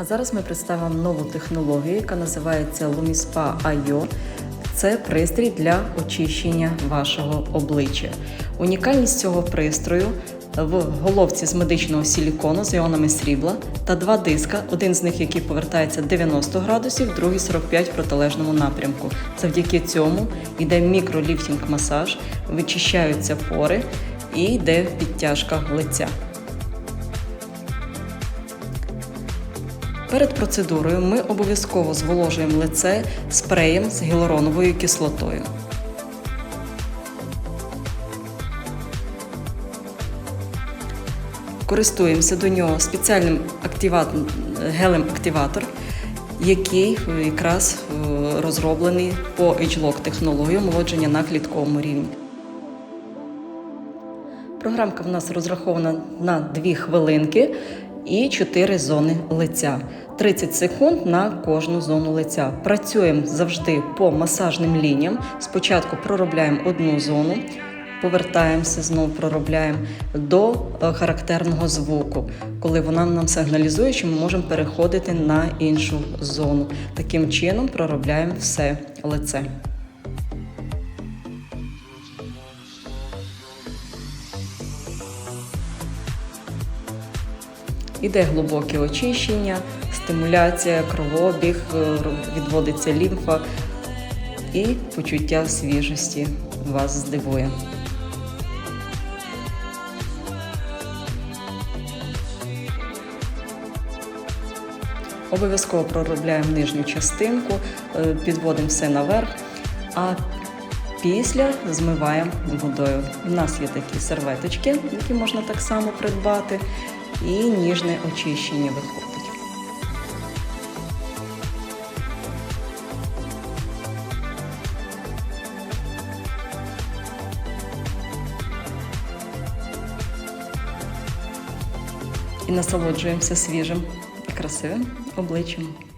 А зараз ми представимо нову технологію, яка називається Lumispa IO. Це пристрій для очищення вашого обличчя. Унікальність цього пристрою в головці з медичного силікону з іонами срібла та два диска, один з них, який повертається 90 градусів, другий 45 в протилежному напрямку. Завдяки цьому йде мікроліфтінг-масаж, вичищаються пори і йде підтяжка лиця. Перед процедурою ми обов'язково зволожуємо лице спреєм з гіалуроновою кислотою. Користуємося до нього спеціальним активат- гелем-активатор, який якраз е, розроблений по H-Lock технології омолодження на клітковому рівні. Програмка в нас розрахована на 2 хвилинки і 4 зони лиця. 30 секунд на кожну зону лиця. Працюємо завжди по масажним лініям. Спочатку проробляємо одну зону, повертаємося, знову проробляємо до е, характерного звуку, коли вона нам сигналізує, що ми можемо переходити на іншу зону. Таким чином проробляємо все лице. Іде глибоке очищення, стимуляція, кровообіг, е, відводиться лімфа і почуття свіжості вас здивує. Обов'язково проробляємо нижню частинку, е, підводимо все наверх, а після змиваємо водою. У нас є такі серветочки, які можна так само придбати, і ніжне очищення виходить. І насолоджуємося свіжим і красивим обличчям.